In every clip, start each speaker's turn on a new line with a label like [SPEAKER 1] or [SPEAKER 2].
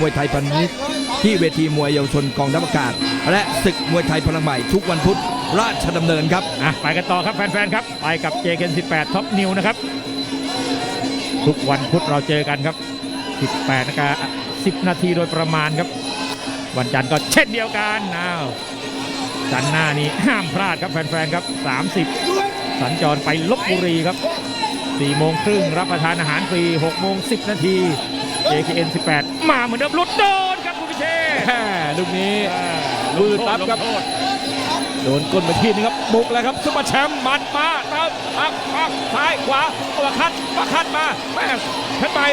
[SPEAKER 1] มวยไทยพันนิดที่เวทีมวยเยาวชนกองทัพอากาศ และศึกมวยไทยพลังใหม่ทุกวันพุธราชดำเนินครับ
[SPEAKER 2] อะไปกันต่อครับแฟนๆครับ ไปกับ JK18 ท็อปนิวนะครับ ทุกวันพุธเราเจอกันครับ 18นาฬิกา10 นาทีโดยประมาณครับ วันจันทร์ก็เช่นเดียวกันอ้าวจันทร์หน้านี้ห้ามพลาดครับแฟนๆครับ 30 สัญจรไปลบบุรีครับ4โมงครึ่งรับประทานอาหารฟรี6โมง10 นาที JKN 18 มาเหมือนเดิมหลุดโดนครับคุณพิเชษ
[SPEAKER 3] แม่ลูกนี้
[SPEAKER 2] อ่า
[SPEAKER 3] มืดปั๊บครับ
[SPEAKER 2] ลงโทษ
[SPEAKER 3] โดนก้นไปทีนึงครับ บุกแล้วครับซุปเปอร์แชมป์หมัดมาเติมปักปักซ้ายขวาประคัดประคัดมาแม่เพชรใหม่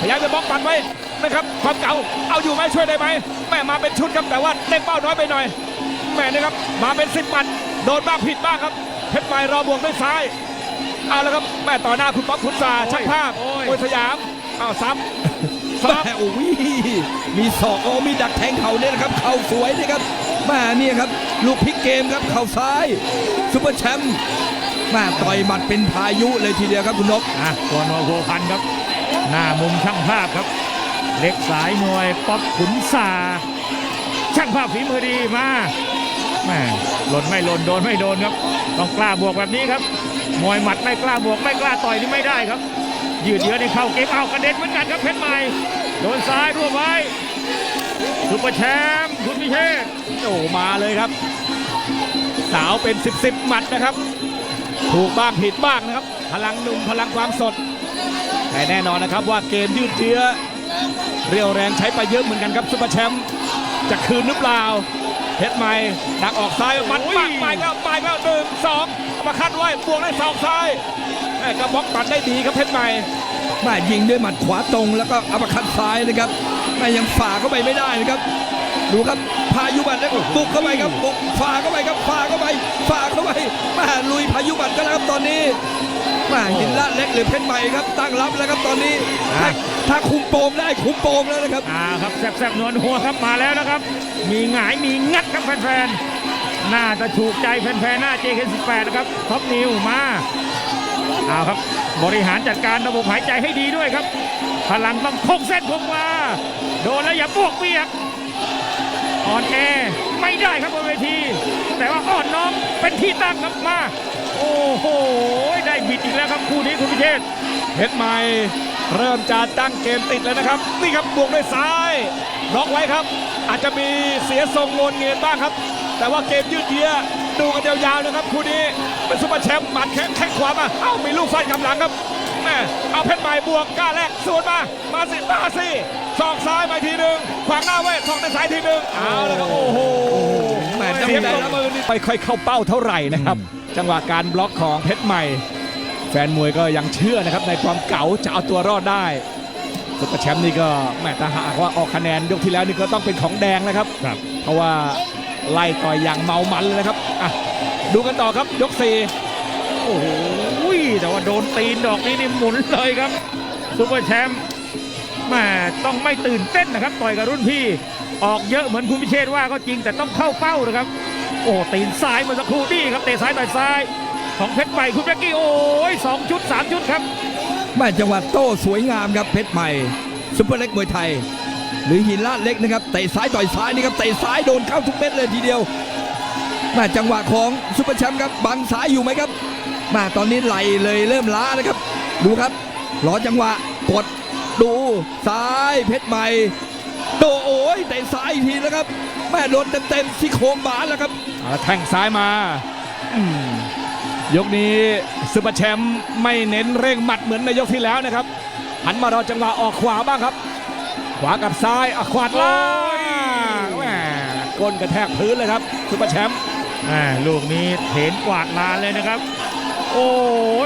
[SPEAKER 3] พยายามจะบล็อกปัดไว้นะครับความเก่าเอาอยู่ไหมช่วยได้ไหมแม่มาเป็นชุดครับแต่ว่าเล่นเป้าน้อยไปหน่อยแม่นะครับมาเป็นสิบหมัดโดนบ้างผิดบ้างครับเพชรใหม่รอบวกด้วยซ้ายเอาแล้วครับแม่ต่อหน้าคุณป๊อปคุณซาช่างภาพมวยสยามเอาซ้ำ ซ้ำ
[SPEAKER 1] แม่โอ้ยมีศอกโอ้มีดักแทงเข่าเนี่ยนะครับ เข่าสวยนี่ครับแม่เนี่ยครับ ลูกพลิกเกมครับ เข่าซ้ายซุปเปอร์แชมป์แม่ต่อยหมัดเป็นพายุเลยทีเดียวครับคุณนก
[SPEAKER 2] อะตัวนอโวพันครับ หน้ามุมช่างภาพครับ เล็กสายมวยป๊อปขุนสาช่างภาพฝีมือดีมาแม่หล่นไม่หล่นโดนไม่โดนครับ ต้องกล้าบวกแบบนี้ครับ มวยหมัดไม่กล้าบวกไม่กล้าต่อยนี่ไม่ได้ครับ ยืดเยื้อในเข้าเกมเอากระเด็นเหมือนกันครับเพชรใหม่โดนซ้ายรวบไว้ซุปเปอร์แชมป์คุณพิเชษฐ์
[SPEAKER 3] โอ้มาเลยครับ สาวเป็น 10บสหมัดนะครับ ถูกบ้างผิดบ้างนะครับ พลังหนุ่มพลังความสด แต่แน่นอนนะครับว่าเกมยืดเยื้อเรียวแรงใช้ไปเยอะเหมือนกันครับซุปเปอร์แชมป์จะคืนหรือเปล่าเพชรใหม่ดักออกซ้ายมัดปักไปก็ไปก็หนึ่งสองเอามาคัดไว้บวกได้สองซ้ายแม่ กระบอกปัดได้ดีครับเพชรใหม่
[SPEAKER 1] แม่ยิงด้วยหมัดขวาตรงแล้วก็อัปเปอร์คัดซ้ายนะครับแม่ยังฝ่าเข้าไปไม่ได้นะครับ ดูครับพายุบัตรแล้วก็บุกเข้าไปครับบุกฝ่าเข้าไปครับฝ่าเข้าไปฝ่าเข้าไปแม่ลุยพายุบัตรกันแล้วครับตอนนี้แม่หินละเล็กหรือเพชรใหม่ครับตั้งรับแล้วครับตอนนี้ถ้าถ้าคุมโปมได้คุมโปมแล้วนะครับ
[SPEAKER 2] อ่าครับแซบๆนวลหัวครับมาแล้วนะครับ มีหงายมีงัดครับแฟนๆน่าจะถูกใจแฟนๆหน้า JK18 นะครับท็อปนิวมา เอาครับ บริหารจัดการระบบหายใจให้ดีด้วยครับ พลังต้องคงเส้นคงวาโดนแล้วอย่าบวกเบียกอ่อนแอไม่ได้ครับบนเวที แต่ว่าอ่อนน้อมเป็นที่ตั้งครับมา โอ้โห ได้บิดอีกแล้วครับคู่นี้คุณพิเชษ
[SPEAKER 3] เพชรใหม่เริ่มจะตั้งเกมติดแล้วนะครับ นี่ครับบวกด้วยซ้ายล็อกไว้ครับ อาจจะมีเสียทรงงนเงียนบ้างครับ แต่ว่าเกมยืดเยื้อ ดูกันยาวๆนะครับคู่นี้เป็นซุปเปอร์แชมป์หมัดแข้งแข้งขวามาเอ้ามีลูกฟันกำหลังครับแม่เอาเพชรใหม่บวกกล้าแรกสวนมามาสิมาสิศอกซ้ายมาทีหนึ่งขวางหน้าไว้ศอกในสายทีหนึ่งเอาแล้วครับโอ้โห
[SPEAKER 1] แหม่
[SPEAKER 3] เสียง
[SPEAKER 1] ได้
[SPEAKER 3] ต
[SPEAKER 1] แล้ว
[SPEAKER 3] บมือนี่ไม่ค่อยเข้าเป้าเท่าไหร่นะครับ จังหวะการบล็อกของเพชรใหม่ แฟนมวยก็ยังเชื่อนะครับในความเก๋าจะเอาตัวรอดได้ซุปเปอร์แชมป์นี่ก็แหม่ถ้าหากว่าออกคะแนนยกที่แล้วนี่ก็ต้องเป็นของแดงนะครับ
[SPEAKER 2] ครับ
[SPEAKER 3] เพราะว่า ไล่ต่อยอย่างเมามันเลยนะครับอะดูกันต่อครับยกสี่
[SPEAKER 2] โอ้โหแต่ว่าโดนตีนดอกนี้นี่หมุนเลยครับซูเปอร์แชมป์แม่ต้องไม่ตื่นเต้นนะครับต่อยกับรุ่นพี่ ออกเยอะเหมือนคุณพิเชษว่าก็จริงแต่ต้องเข้าเป้านะครับ โอ้ตีนซ้ายเมื่อสักครู่นี่ครับเตะซ้ายต่อยซ้ายของเพชรใหม่คุณแจ็กกี้โอ้ยสองชุดสามชุดครับ
[SPEAKER 1] แม่จังหวะโต้สวยงามครับเพชรใหม่ซุปเปอร์เล็กมวยไทย หรือหินลาดเล็กนะครับเตะซ้ายต่อยซ้ายนี่ครับเตะซ้ายโดนเข้าทุกเม็ดเลยทีเดียวแม่จังหวะของซุปเปอร์แชมป์ครับบังซ้ายอยู่ไหมครับม่ตอนนี้ไหลเลยเริ่มล้านะครับ ดูครับรอจังหวะกดดูซ้ายเพชรใหม่โดโอ้ยเตะซ้ายอีกทีแล้วครับแม่โดนเต็มๆที่โครงบานแล้วครับ
[SPEAKER 3] แข้งซ้ายมาอยกนี้ซุปเปอร์แชมป์ไม่เน้นเร่งหมัดเหมือนในยกที่แล้วนะครับหันมารอจังหวะออกขวาบ้างครับ วากับซ้ายอะขวาดล่างแหมก้นกระแทกพื้นเลยครับซุปเปอร์แชมป์
[SPEAKER 2] อ่าลูกนี้เถนกวาดลานเลยนะครับ โอ้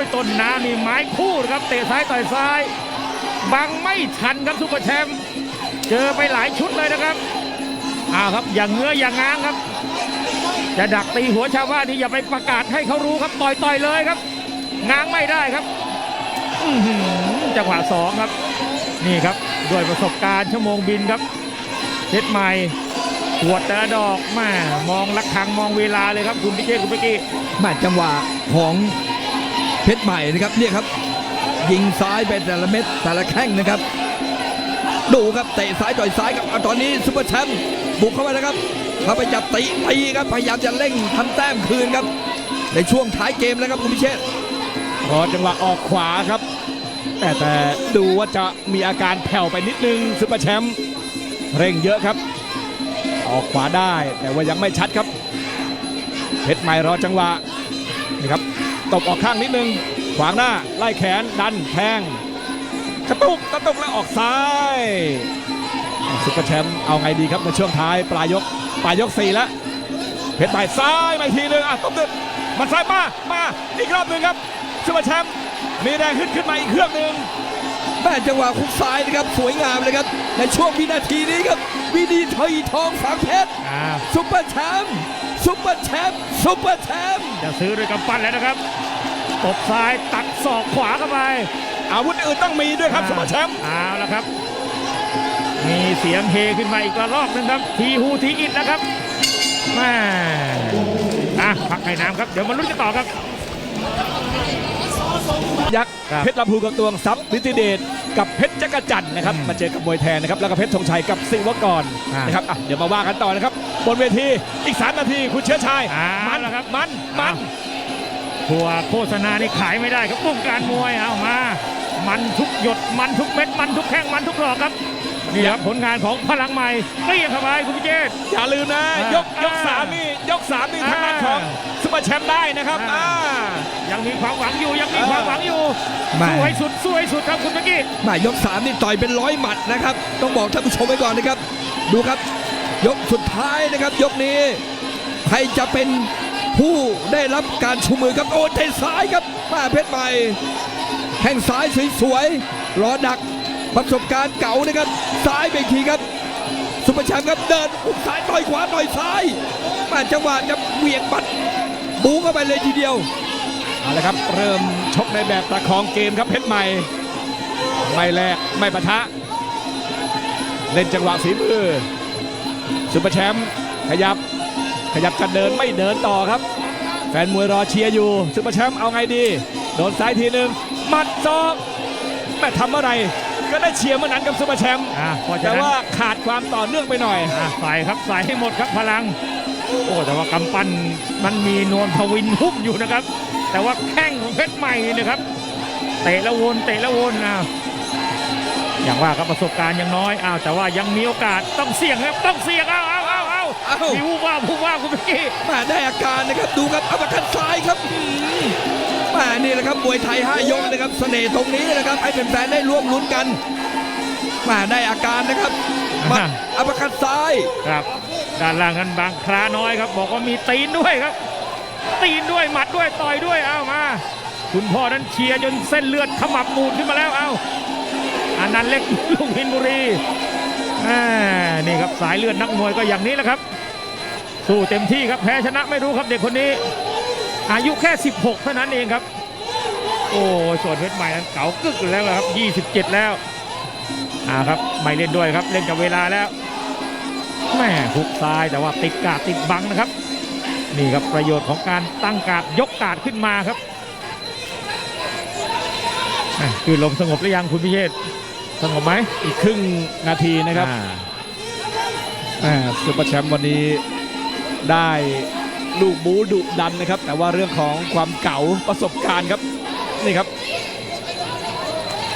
[SPEAKER 2] ยต้นน้ำนี่ไม้คู่นะครับเตะซ้ายต่อยซ้าย บังไม่ทันครับซุปเปอร์แชมป์เจอไปหลายชุดเลยนะครับอ้าวครับอย่างเงื้ออย่างง้างครับ จะดักตีหัวชาวบ้านนี่อย่าไปประกาศให้เขารู้ครับต่อยต่อยเลยครับ ง้างไม่ได้ครับอื้อหือจังหวะสองครับ นี่ครับด้วยประสบการณ์ชั่วโมงบินครับเพชรใหม่ขวดแต่ละดอกแม่มองลักทังมองเวลาเลยครับคุณพิเชษคุณเมื่อกี้
[SPEAKER 1] แมาจังหวะของเพชรใหม่นะครับเนี่ยครับ ยิงซ้ายไปแต่ละเม็ดแต่ละแข้งนะครับ ดูครับเตะซ้ายต่อยซ้ายครับเอาตอนนี้ซุปเปอร์แชมป์บุกเข้าไปแล้วครับเข้าไปจับตีตีครับพยายามจะเร่งทำแต้มคืนครับ ในช่วงท้ายเกมแล้วครับคุณพิเชษฐ์
[SPEAKER 3] รอจังหวะออกขวาครับ แต่แต่ดูว่าจะมีอาการแผ่วไปนิดนึงซุปเปอร์แชมป์เร่งเยอะครับ ออกขวาได้แต่ว่ายังไม่ชัดครับเพชรใหม่รอจังหวะนี่ครับตบออกข้างนิดนึง ขวางหน้าไล่แขนดันแทงกระตุกกระตุกแล้วออกซ้ายซุปเปอร์แชมป์เอาไงดีครับในช่วงท้ายปลายยกปลายยกสี่แล้วเพชรใหม่ซ้ายมาอีกทีนึงอะตบดึกมันซ้ายมามาอีกรอบหนึ่งครับซุปเปอร์แชมป์ มีแรงขึ้นขึ้นมาอีกเครื่องหนึ่ง
[SPEAKER 1] แม่จังหวะคุกซ้ายนะครับสวยงามเลยครับในช่วงวินาทีนี้ครับวินีทอยทองฝังเพชร
[SPEAKER 2] อ่า
[SPEAKER 1] ซุปเปอร์แชมป์ซุปเปอร์แชมป์ซุปเปอร์แชมป์
[SPEAKER 2] จะซื้อด้วยกำปั้นแล้วนะครับตบซ้ายตัดศอกขวาเข้าไป
[SPEAKER 3] อาวุธอื่นต้องมีด้วยครับซุปเปอร์แชมป์
[SPEAKER 2] เอาละครับ มีเสียงเฮขึ้นมาอีกระลอกหนึงครับ ทีฮูทีอิดนะครับแม่อะพักให้น้ำครับ เดี๋ยวมาลุ้นกันต่อครับ
[SPEAKER 3] ยักษ์
[SPEAKER 2] ครับ
[SPEAKER 3] เพชรลำพูกับตวงซับลิติเดชกับเพชรจักรจันทร์นะครับ
[SPEAKER 2] อืม
[SPEAKER 3] มาเจอกับมวยแทนนะครับแล้วก็เพชรธงชัยกับสิวกร
[SPEAKER 2] อ่าน
[SPEAKER 3] นะครับอะเดี๋ยวมาว่ากันต่อนะครับบนเวทีอีก3นาทีคุณเชื้อชาย
[SPEAKER 2] เอา
[SPEAKER 3] มัน
[SPEAKER 2] ละครับ
[SPEAKER 3] มันมัน
[SPEAKER 2] ทัวร์โฆษณานี่ขายไม่ได้ครับวงการมวยเอามา มันทุกหยดมันทุกเม็ดมันทุกแข้งมันทุกดอกครับนี่ครับผลงานของพลังใหม่เรียกเข้าไปคุณพิเจษ
[SPEAKER 3] อย่าลืมนะ
[SPEAKER 2] อ่าย
[SPEAKER 3] กยก
[SPEAKER 2] อ่า
[SPEAKER 3] สามนี่ยกสามนี่ทางด้าน
[SPEAKER 2] อ่า
[SPEAKER 3] ของซุปเปอร์แชมป์ได้นะครับ
[SPEAKER 2] อ่า
[SPEAKER 3] อ่า
[SPEAKER 2] ยังมีความหวังอยู่ยังมี
[SPEAKER 3] เออ
[SPEAKER 2] ความหวังอยู่
[SPEAKER 1] แม่
[SPEAKER 2] สู้ให้สุดสู้ให้สุดครับคุณเมื่อกี้
[SPEAKER 1] แม่ยกสามนี่ต่อยเป็นร้อยหมัดนะครับ ต้องบอกท่านผู้ชมไว้ก่อนนะครับ ดูครับ ยกสุดท้ายนะครับ ยกนี้ใครจะเป็นผู้ได้รับการชูมือครับโอ้เตะซ้ายครับมาเพชรใหม่แข้งซ้ายสวยๆรอดักประสบการณ์เก่านะครับซ้ายไปอีกทีครับซุปเปอร์แชมป์ครับเดินหุกซ้ายต่อยขวาต่อยซ้ายมาจังหวะจะเหวี่ยงบัดบูเข้าไปเลยทีเดียว
[SPEAKER 3] เอาละครับเริ่มชกในแบบประคองเกมครับเพชรใหม่ ไม่แลกไม่ปะทะ เล่นจังหวะฝีมือซุปเปอร์แชมป์ขยับขยับจะเดินไม่เดินต่อครับ แฟนมวยรอเชียร์อยู่ซุปเปอร์แชมป์เอาไงดี โดนซ้ายทีหนึ่งหมัดศอกแม่ทำอะไรก็ได้เชียร์เมื่อนั้นกับซุปเปอร์แชมป์
[SPEAKER 2] อะเพราะฉะ
[SPEAKER 3] แต่
[SPEAKER 2] นั้น
[SPEAKER 3] ว่าขาดความต่อเนื่องไปหน่อย
[SPEAKER 2] อะใส่ครับใส่ให้หมดครับพลัง โอ้แต่ว่ากำปั้นมันมีนวลทวินหุ้มอยู่นะครับ แต่ว่าแข้งของเพชรใหม่นี่นะครับเตะแล้ววนเตะแล้ววนอ้าวอย่างว่าครับประสบการณ์ยังน้อยอ้าวแต่ว่ายังมีโอกาสต้องเสี่ยงครับต้องเสี่ยงอ้าวอ้าวอ้าวอ้าว
[SPEAKER 1] อ้าว
[SPEAKER 2] มีวูบว่าบวูบว่าบคุณเมื่อกี้
[SPEAKER 1] มาได้อาการนะครับดูครับอัปคัดซ้ายครับอืมมานี่แหละครับมวยไทย 5 ยกนะครับเสน่ห์ตรงนี้นะครับให้แฟนๆได้ร่วมลุ้นกันมาได้อาการนะครับมาอัปคัดซ้าย
[SPEAKER 2] ครับ ด้านล่างนั้นบางคราน้อยครับ บอกว่ามีตีนด้วยครับ ตีนด้วยหมัดด้วยต่อยด้วยเอามา คุณพ่อนั้นเชียร์จนเส้นเลือดขมับปูดขึ้นมาแล้วเอาอันนั้นเล็กลุงพินบุรีอ่นี่ครับสายเลือดนักมวยก็อย่างนี้แหละครับสู้เต็มที่ครับแพ้ชนะไม่รู้ครับเด็กคนนี้ อายุแค่ 16 เท่านั้นเองครับ โอ้ส่วนเพชรใหม่นั้นเก๋ากึกอยู่แล้วครับ 27 แล้วอ่าครับไม่เล่นด้วยครับเล่นกับเวลาแล้วแม่หุกซ้ายแต่ว่าติดกาดติดบังนะครับ นี่ครับประโยชน์ของการตั้งกาดยกกาดขึ้นมาครับแม่คือลมสงบหรือยังคุณพิเชษฐ์สงบไหม
[SPEAKER 3] อีกครึ่งนาทีนะครับ
[SPEAKER 2] อ่า
[SPEAKER 3] อ่าซุปเปอร์แชมป์วันนี้ได้ลูกบูดุดันนะครับ แต่ว่าเรื่องของความเก่าประสบการณ์ครับนี่ครับ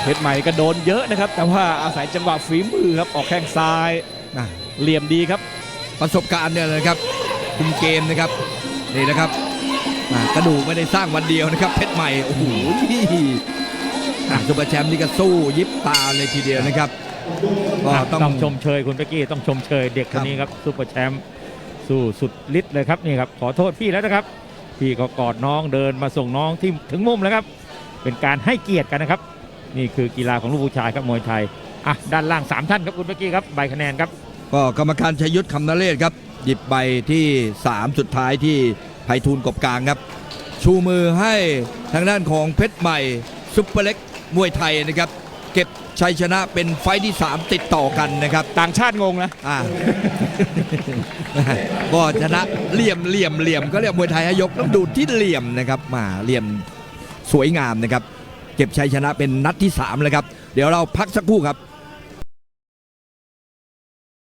[SPEAKER 3] เพชรใหม่ก็โดนเยอะนะครับ แต่ว่าอาศัยจังหวะฝีมือครับออกแข้งซ้าย
[SPEAKER 1] นะ
[SPEAKER 3] เหลี่ยมดีครับ
[SPEAKER 1] ประสบการณ์เนี่ยนะครับ คุมเกมนะครับนี่นะครับอ่ากระดูกไม่ได้สร้างวันเดียวนะครับเพชรใหม่โอ้โหอะซุปเปอร์แชมป์นี่ก็สู้ยิบตาเลยทีเดียวนะครับก็
[SPEAKER 2] อะ
[SPEAKER 1] ต้อง
[SPEAKER 2] ต้องชมเชยคุณเป๊กกี้ต้องชมเชยเด็กคนนี้ครับซูเปอร์แชมป์สู้สุดฤทธิ์เลยครับนี่ครับขอโทษพี่แล้วนะครับ พี่ก็กอดน้องเดินมาส่งน้องที่ถึงมุมแล้วครับ เป็นการให้เกียรติกันนะครับ นี่คือกีฬาของลูกผู้ชายครับมวยไทยอะด้านล่าง 3 ท่านครับคุณเป๊กกี้ครับใบคะแนนครับ
[SPEAKER 1] ก็กรรมการชัยยุทธคำนเรศครับ หยิบใบที่ 3 สุดท้ายที่ไพฑูรย์กบกลางครับ ชูมือให้ทางด้านของเพชรใหม่ซุปเปอร์เล็กมวยไทยนะครับ เก็บชัยชนะเป็นไฟต์ที่ 3 ติดต่อกันนะครับ
[SPEAKER 3] ต่างชาติงงนะ
[SPEAKER 1] อ่า ก็ชนะเหลี่ยมเหลี่ยมเหลี่ยมก็เรียกมวยไทยให้ยกต้องดูที่เหลี่ยมนะครับมาเหลี่ยมสวยงามนะครับ เก็บชัยชนะเป็นนัดที่3เลยครับ เดี๋ยวเราพักสักครู่ครับ